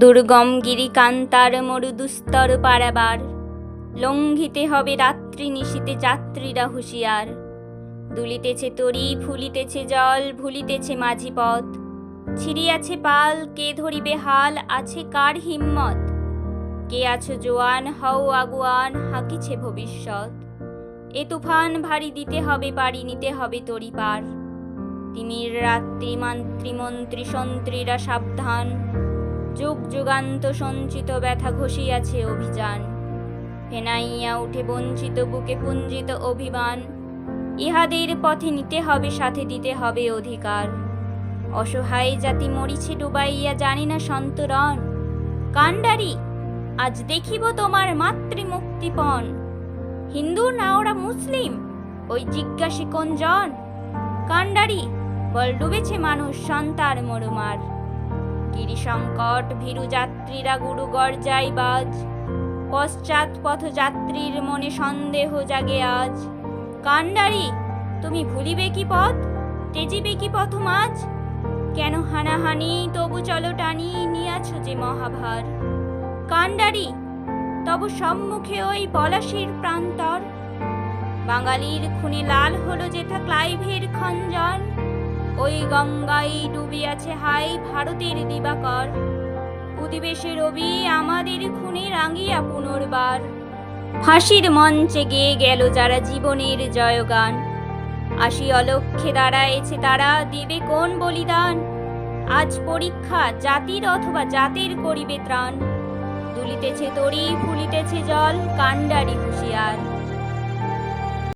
দুর্গম গিরি কান্তার মরু দুস্তর পারাবার। লঙ্ঘিতে হবে রাত্রি নিশীতে যাত্রীরা হুঁশিয়ার। দুলিতেছে তরি, ফুলিতেছে জল, ভুলিতেছে মাঝি পথ। ছিড়িয়াছে পাল, কে ধরিবে হাল, আছে কার হিম্মত? কে আছো জোয়ান, হও আগুয়ান, হাঁকিছে ভবিষ্যৎ? এ তুফান ভারী দিতে হবে পারি, নিতে হবে তরি পার। তিমির রাত্রি, মান্ত্রী, মন্ত্রী, সন্ত্রীরা সাবধান। যুগ যুগান্ত সঞ্চিত ব্যথা ঘষিয়াছে অভিযান। ফেনাইয়া উঠে বঞ্চিত বুকে পুঞ্জিত অভিমান। ইহাদের পথে নিতে হবে, সাথে দিতে হবে অধিকার। অসহায় জাতি মরিছে ডুবাইয়া, জানি না সন্তরণ। কাণ্ডারি, আজ দেখিব তোমার মাতৃমুক্তিপণ। হিন্দু না ওরা মুসলিম, ওই জিজ্ঞাসী কোন জন? কাণ্ডারি, বল ডুবেছে মানুষ সন্তার মরুমার। সংকট ভীরু যাত্রীরা গুরু গর্জাই বাজ। পশ্চাৎ পথযাত্রীর মনে সন্দেহ জাগে আজ। কাণ্ডারি, তুমি ভুলিবে কি পথ? তেজিবে কি পথ মাঝ? কেন হানাহানি? তবু চলো টানি, নিয়াছ যে মহাভার। কাণ্ডারি, তব সম্মুখে ওই পলাশির প্রান্তর। বাঙালির খুনে লাল হলো যেথা খঞ্জন ওই গঙ্গাই ডুবিয়াছে, হাই ভারতের দিবাকর। উদিবেশে রবি আমাদের খুনে রাঙিয়া পুনর্বার। ফাঁসির মঞ্চে গেয়ে গেল যারা জীবনের জয়গান। আসি অলক্ষে দাঁড়ায়েছে তারা, দেবে কোন বলিদান? আজ পরীক্ষা জাতির অথবা জাতের করিবে ত্রাণ। দুলিতেছে তরি, ফুলিতেছে জল, কাণ্ডারি হুঁশিয়ার।